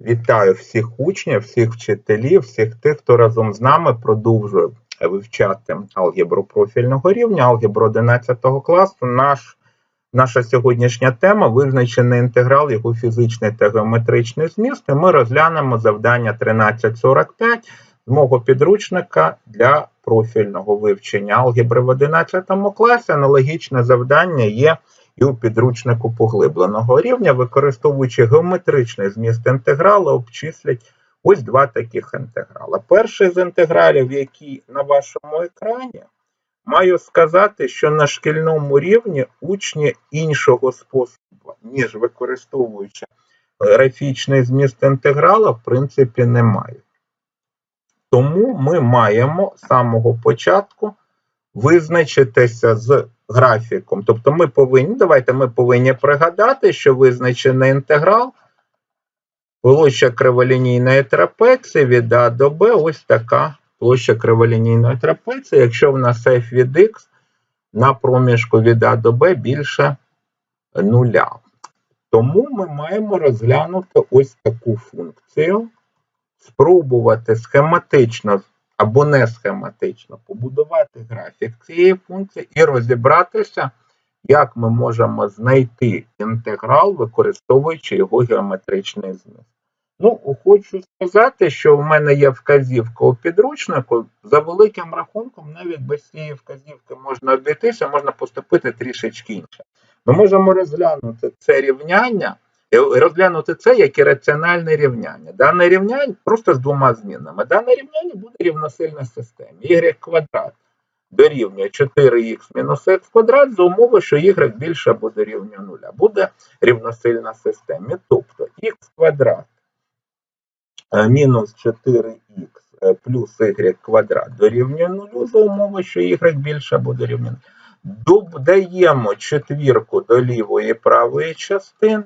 Вітаю всіх учнів, всіх вчителів, всіх тих, хто разом з нами продовжує вивчати алгебру профільного рівня, алгебру 11 класу. Наш, наша сьогоднішня тема визначений інтеграл, його фізичний та геометричний зміст. І ми розглянемо завдання 1345 з мого підручника для профільного вивчення алгебри в 11 класі. Аналогічне завдання є і у підручнику поглибленого рівня, використовуючи геометричний зміст інтегралу, обчислять ось два таких інтеграла. Перший з інтегралів, який на вашому екрані, маю сказати, що на шкільному рівні учні іншого способу, ніж використовуючи графічний зміст інтеграла, в принципі, не мають. Тому ми маємо з самого початку визначитися з графіком. Тобто ми повинні, давайте ми повинні пригадати, що визначений інтеграл площа криволінійної трапеції від А до Б, ось така площа криволінійної трапеції, якщо в нас f від x на проміжку від А до Б більше нуля. Тому ми маємо розглянути ось таку функцію, спробувати схематично або не схематично побудувати графік цієї функції і розібратися, як ми можемо знайти інтеграл, використовуючи його геометричний зміст. Ну, хочу сказати, що в мене є вказівка у підручнику. За великим рахунком, навіть без цієї вказівки можна обійтися, можна поступити трішечки інше. Ми можемо розглянути це рівняння розглянути це як ірраціональне рівняння. Дане рівняння просто з двома змінами. Дане рівняння буде рівносильна системі. y квадрат дорівнює 4х мінус х квадрат за умови, що y більше або дорівнює 0. Буде рівносильна системі. Тобто х квадрат е, мінус 4х е, плюс y квадрат дорівнює 0 за умови, що y більше або дорівнює 0. Додаємо четвірку до лівої правої частини.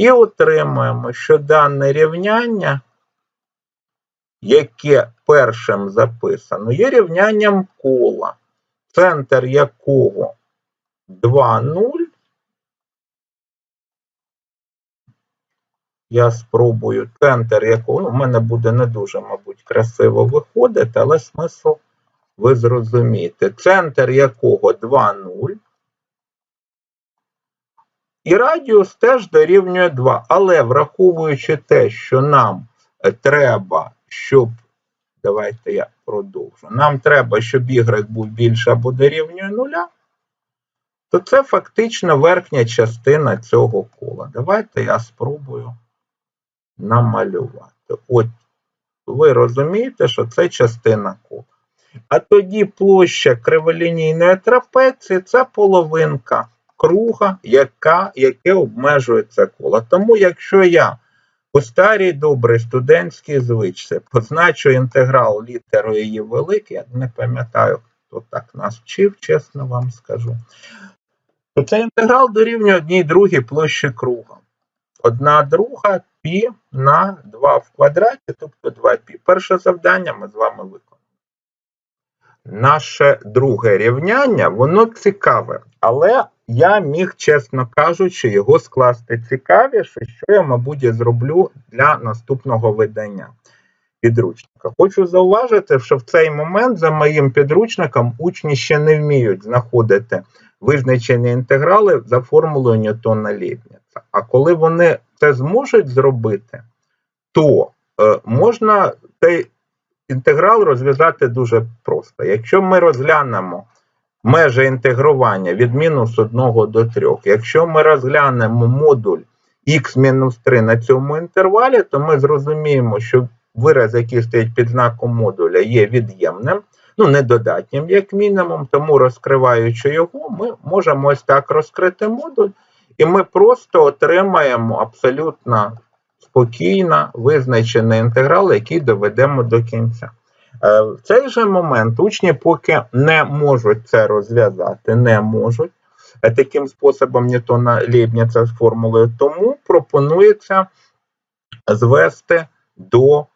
І отримуємо, що дане рівняння, яке першим записано, є рівнянням кола, центр якого 2, 0. Я спробую центр якого, ну, в мене буде не дуже, мабуть, красиво виходити, але смисл ви зрозумієте. Центр якого 2, 0. І радіус теж дорівнює 2. Але враховуючи те, що нам треба, щоб. Давайте я продовжу. Нам треба, щоб y був більше або дорівнює 0, то це фактично верхня частина цього кола. Давайте я спробую намалювати. От ви розумієте, що це частина кола. А тоді площа криволінійної трапеції це половинка круга, яка, яке обмежує це коло. Тому, якщо я у старій добрій студентській звичці позначу інтеграл літерою її великий, я не пам'ятаю, хто так нас вчив, чесно вам скажу, то цей інтеграл дорівнює одній другій площі круга. Одна друга пі на 2 в квадраті, тобто 2 пі. Перше завдання ми з вами виконали. Наше друге рівняння, воно цікаве, але я міг, чесно кажучи, його скласти цікавіше, що я, мабуть, зроблю для наступного видання підручника. Хочу зауважити, що в цей момент за моїм підручником учні ще не вміють знаходити визначені інтеграли за формулою Ньютона Лєбніца. А коли вони це зможуть зробити, то е, можна цей інтеграл розв'язати дуже просто. Якщо ми розглянемо межі інтегрування від мінус 1 до 3, якщо ми розглянемо модуль x-3 на цьому інтервалі, то ми зрозуміємо, що вираз, який стоїть під знаком модуля, є від'ємним, ну, недодатнім, як мінімум, тому розкриваючи його, ми можемо ось так розкрити модуль, і ми просто отримаємо абсолютно спокійно визначений інтеграл, який доведемо до кінця. Е, в цей же момент учні поки не можуть це розв'язати, не можуть. Е, таким способом Ньютона Лейбніца з формулою, тому пропонується звести до,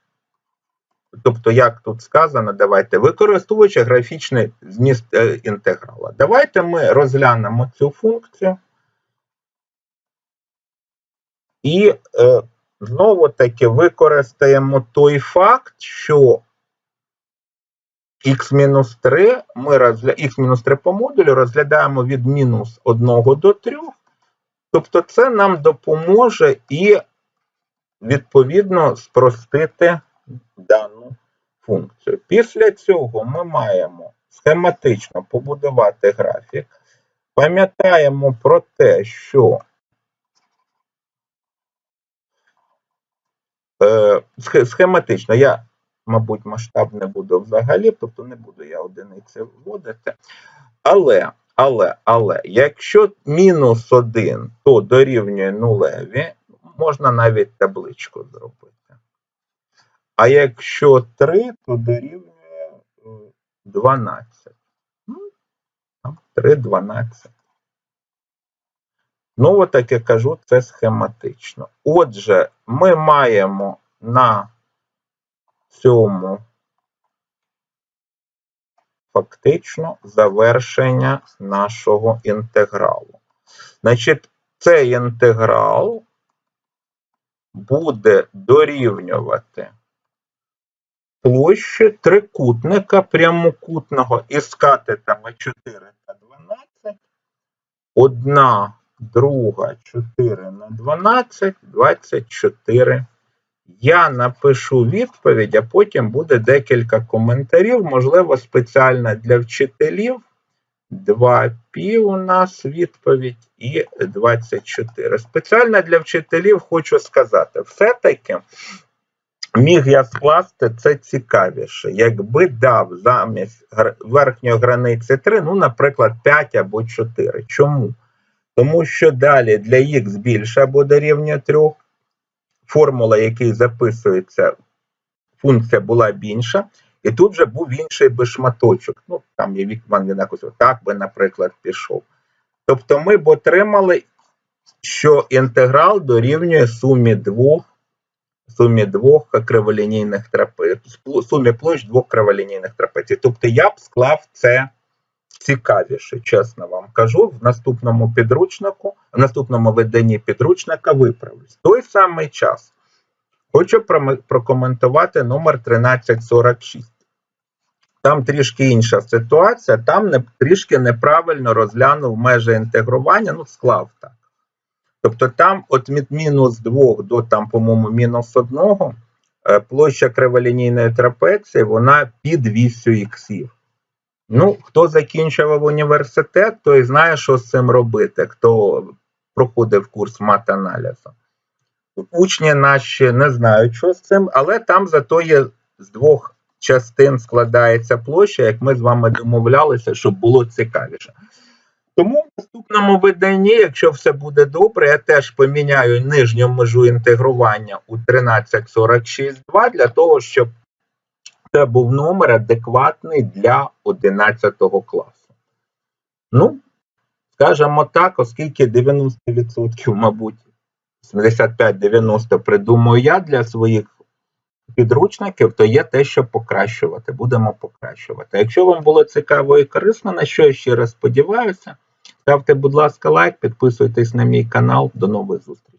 тобто, як тут сказано, давайте, використовуючи графічний зміст е, інтеграла. Давайте ми розглянемо цю функцію. І е, знову таки використаємо той факт, що x-3 ми розгля... x-3 по модулю розглядаємо від мінус 1 до 3. Тобто це нам допоможе і відповідно спростити дану функцію. Після цього ми маємо схематично побудувати графік. Пам'ятаємо про те, що е, схематично я, мабуть, масштаб не буду взагалі, тобто не буду я одиниці вводити. Але, але, але, якщо мінус 1, то дорівнює нулеві, можна навіть табличку зробити. А якщо 3, то дорівнює е, 12. Ну, там 3, 12. Знову таки кажу, це схематично. Отже, ми маємо на цьому фактично завершення нашого інтегралу. Значить, цей інтеграл буде дорівнювати площі трикутника прямокутного із катетами 4 та 12, 1, друга 4 на 12, 24. Я напишу відповідь, а потім буде декілька коментарів, можливо, спеціально для вчителів. 2 пі у нас відповідь і 24. Спеціально для вчителів хочу сказати, все-таки міг я скласти це цікавіше, якби дав замість верхньої границі 3, ну, наприклад, 5 або 4. Чому? Тому що далі для х більше або дорівнює 3, формула, який записується, функція була б інша, і тут вже був інший би шматочок. Ну, там є Вікман, він якось так би, наприклад, пішов. Тобто ми б отримали, що інтеграл дорівнює сумі двох, сумі двох криволінійних трапецій, сумі площ двох криволінійних трапецій. Тобто я б склав це цікавіше, чесно вам кажу. В наступному підручнику, в наступному виданні підручника виправлюсь. В той самий час хочу прокоментувати номер 1346. Там трішки інша ситуація, там не, трішки неправильно розглянув межі інтегрування, ну, склав так. Тобто там от від мінус 2 до там, по-моєму, мінус 1 е, площа криволінійної трапеції, вона під вісю іксів. Ну, хто закінчував університет, той знає, що з цим робити, хто проходив курс матаналізу. Учні наші не знають, що з цим, але там зато є з двох частин складається площа, як ми з вами домовлялися, щоб було цікавіше. Тому в наступному виданні, якщо все буде добре, я теж поміняю нижню межу інтегрування у 1346.2 для того, щоб це був номер адекватний для 11 класу. Ну, скажімо так, оскільки 90%, мабуть, 75-90 придумаю я для своїх підручників, то є те, що покращувати. Будемо покращувати. Якщо вам було цікаво і корисно, на що я ще раз сподіваюся, ставте, будь ласка, лайк, підписуйтесь на мій канал. До нових зустрічей.